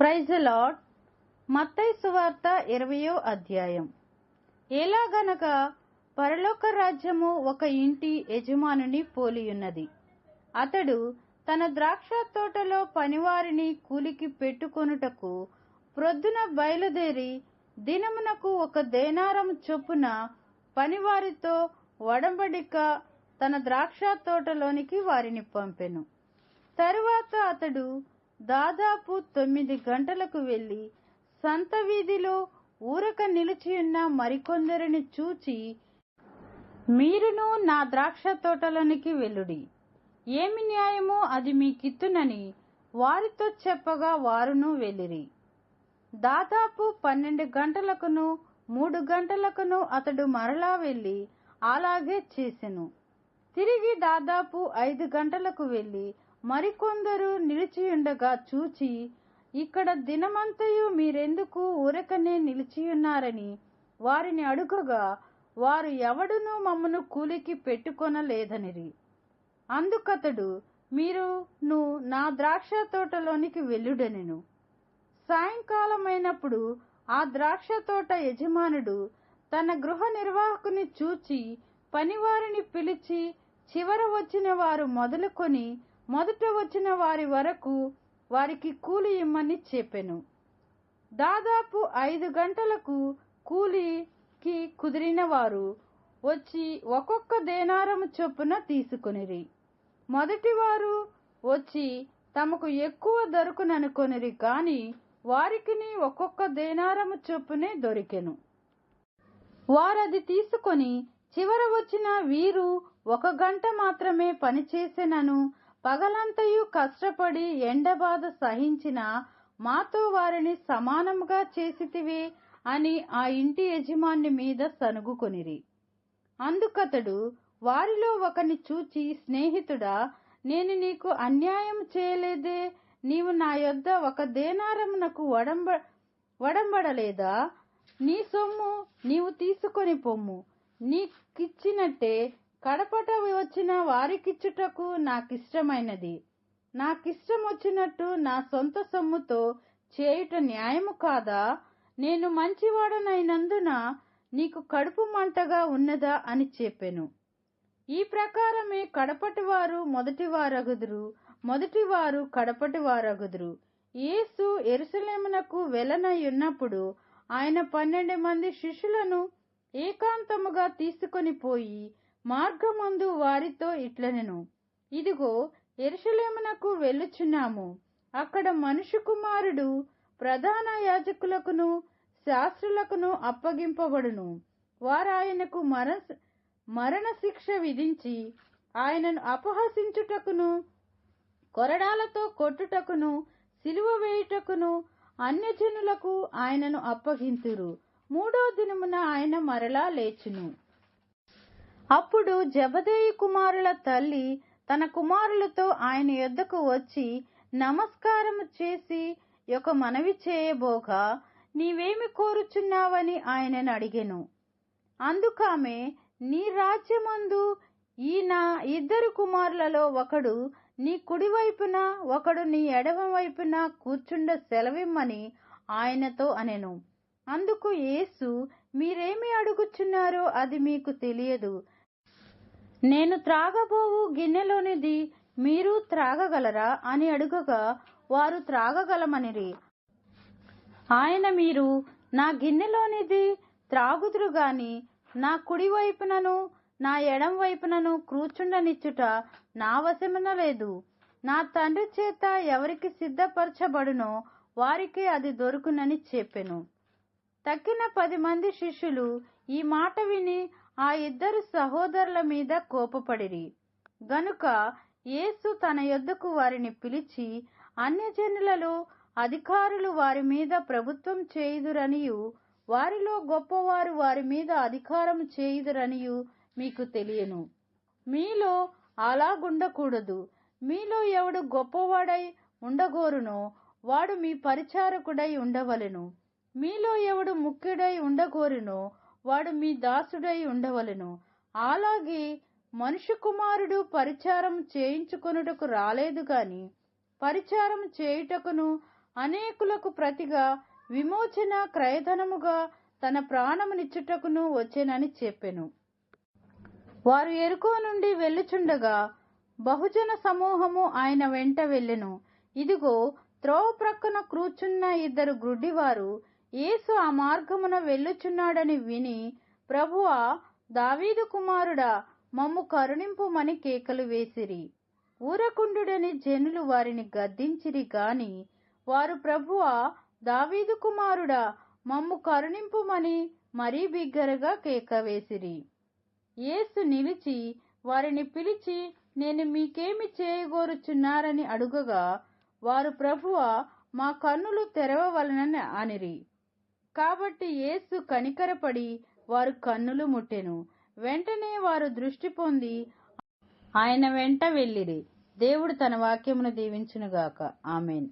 Praise lord మత్తై సువార్త ఇరవయో అధ్యాయం. ఎలాగనగా పరలోక రాజ్యము ఒక ఇంటి యజమానుని పోలియున్నది. అతడు తన ద్రాక్ష తోటలో పనివారిని కూలికి పెట్టుకొనుటకు ప్రొద్దున బయలుదేరి దినమునకు ఒక దేనారం చొప్పున పనివారితో వడంబడిక తన ద్రాక్ష తోటలోనికి వారిని పంపెను. తరువాత అతడు దాదాపు తొమ్మిది గంటలకు వెళ్ళి సంత వీధిలో ఊరక నిలిచియున్న మరికొందరిని చూచి మీరును నా ద్రాక్ష తోటలోనికి వెళ్ళుడి. ఏమి న్యాయమో అది మీకిత్తునని వారితో చెప్పగా వారును వెళ్ళిరి. దాదాపు పన్నెండు గంటలకును మూడు గంటలకును అతడు మరలా వెళ్ళి అలాగే చేసెను. తిరిగి దాదాపు ఐదు గంటలకు వెళ్ళి మరికొందరు నిలిచియుండగా చూచి ఇక్కడ దినమంతయు మీరెందుకు ఊరకనే నిలిచియున్నారని వారిని అడుగగా వారు ఎవడునూ మమ్మను కూలికి పెట్టుకొనలేదనిరి. అందుకతడు మీరు ను నా ద్రాక్ష తోటలోనికి వెళ్ళుడనెను. సాయంకాలమైనప్పుడు ఆ ద్రాక్ష తోట యజమానుడు తన గృహ నిర్వాహకుని చూచి పనివారిని పిలిచి చివర వచ్చిన వారు మొదలుకొని మొదట వచ్చిన వారి వరకు వారికి కూలి ఇమ్మని చెప్పెను. దాదాపు ఐదు గంటలకు కూలికి కుదిరిన వారు వచ్చి ఒక్కొక్క దేనారము చొప్పున తీసుకొనిరి. మొదటివారు వచ్చి తమకు ఎక్కువ దొరుకుననుకొనిరి కాని వారికిని ఒక్కొక్క దేనారము చొప్పునే దొరికెను. వారది తీసుకొని చివర వచ్చిన వీరు ఒక గంట మాత్రమే పనిచేసెనను పగలంతయు కష్టపడి ఎండబాధ సహించిన మాతో వారిని సమానముగా చేసితివే అని ఆ ఇంటి యజమాని మీద సనుగుకొనిరి. అందుకతడు వారిలో ఒకని చూచి స్నేహితుడా నేను నీకు అన్యాయం చేయలేదే? నీవు నా యొద్ద ఒక దేనారమునకు వడంబ వడంబడలేదా? నీ సొమ్ము నీవు తీసుకొని పొమ్ము. నీకిచ్చినట్టే కడపట వచ్చిన వారికిచ్చుటకు నాకిష్టమైనది. నాకిష్టం వచ్చినట్టు నా సొంత సొమ్ముతో చేయుట న్యాయము కాదా? నేను మంచివాడనైనందున నీకు కడుపు మంటగా ఉన్నదా అని చెప్పెను. ఈ ప్రకారమే కడపటి వారు మొదటి వారగుదురు మొదటి వారు కడపటి వారగుదురు యేసు ఎరుసలేమునకు వెలనై ఉన్నప్పుడు ఆయన పన్నెండు మంది శిష్యులను ఏకాంతముగా తీసుకొని పోయి మార్గమందు వారితో ఇట్లనెను. ఇదిగో ఎరుషలేమునకు వెళ్ళుచున్నాము. అక్కడ మనుషు కుమారుడు ప్రధాన యాజకులకును శాస్త్రులకును అప్పగింపబడును. వారాయనకు మరణ మరణశిక్ష విధించి ఆయనను అపహసించుటకును కొరడాలతో కొట్టుటకును సిలువ వేయుటకును అన్యజనులకు ఆయనను అప్పగింతురు. మూడో దినమున ఆయన మరలా లేచును. అప్పుడు జబదేయి కుమారుల తల్లి తన కుమారులతో ఆయన యొద్దకు వచ్చి నమస్కారము చేసి ఒక మనవి చేయబోగా నీవేమి కోరుచున్నావని ఆయనను అడిగెను. అందుకామె నీ రాజ్యమందు ఈ నా ఇద్దరు కుమారులలో ఒకడు నీ కుడివైపున ఒకడు నీ ఎడమ వైపున కూర్చుండ సెలవిమ్మని ఆయనతో అనెను. అందుకు యేసు మీరేమి అడుగుచున్నారో అది మీకు తెలియదు. నేను త్రాగబోవు గిన్నెలోనిది మీరు త్రాగగలరా? అని అడుగగా వారు త్రాగగలమనిరి. ఆయన మీరు నా గిన్నెలోనిది త్రాగుదురు గాని నా కుడి వైపునను నా ఎడం వైపునను కూర్చుండనిచ్చుట నా వశమున లేదు. నా తండ్రి చేత ఎవరికి సిద్ధపరచబడునో వారికి అది దొరుకునని చెప్పెను. తక్కిన పది మంది శిష్యులు ఈ మాట విని ఆ ఇద్దరు సహోదరుల మీద కోపపడిరి. గనుక యేసు తన యొద్దకు వారిని పిలిచి అన్యజనులలో అధికారులు వారి మీద ప్రభుత్వం చేయుదురనియు వారిలో గొప్పవారు వారి మీద అధికారం చేయుదురనియు మీకు తెలియను. మీలో అలాగుండకూడదు మీలో ఎవడు గొప్పవాడై ఉండగోరునో వాడు మీ పరిచారకుడై ఉండవలెను. మీలో ఎవడు ముఖ్యుడై ఉండగోరునో వాడు మీ దాసుడై ఉండవలెను. అలాగే మనుష్య కుమారుడు పరిచారం చేయించుకొనుటకు రాలేదు గాని పరిచారం చేయుటకును అనేకులకు ప్రతిగా విమోచన క్రయధనముగా తన ప్రాణమునిచ్చుటకును వచ్చెనని చెప్పెను. వారు ఎరుకో నుండి వెళ్ళుచుండగా బహుజన సమూహము ఆయన వెంట వెళ్ళెను. ఇదిగో త్రోవ ప్రక్కన కూర్చున్న ఇద్దరు గ్రుడ్డివారు యేసు ఆ మార్గమున వెళ్ళుచున్నాడని విని ప్రభువా దావీదు కుమారుడా మమ్ము కరుణింపుమని కేకలు వేసిరి. ఊరకుండుడని జనులు వారిని గద్దించిరి గాని వారు ప్రభువా దావీదు కుమారుడా మమ్ము కరుణింపుమని మరీ బిగ్గరగా కేక వేసిరి. యేసు నిలిచి వారిని పిలిచి నేను మీకేమి చేయగోరుచున్నారని అడుగగా వారు ప్రభువా మా కన్నులు తెరవవలనని అనిరి. కాబట్టి యేసు కనికరపడి వారు కన్నులు ముట్టెను. వెంటనే వారు దృష్టి పొంది ఆయన వెంట వెళ్ళిరి. దేవుడు తన వాక్యమును దీవించునుగాక. ఆమెన్.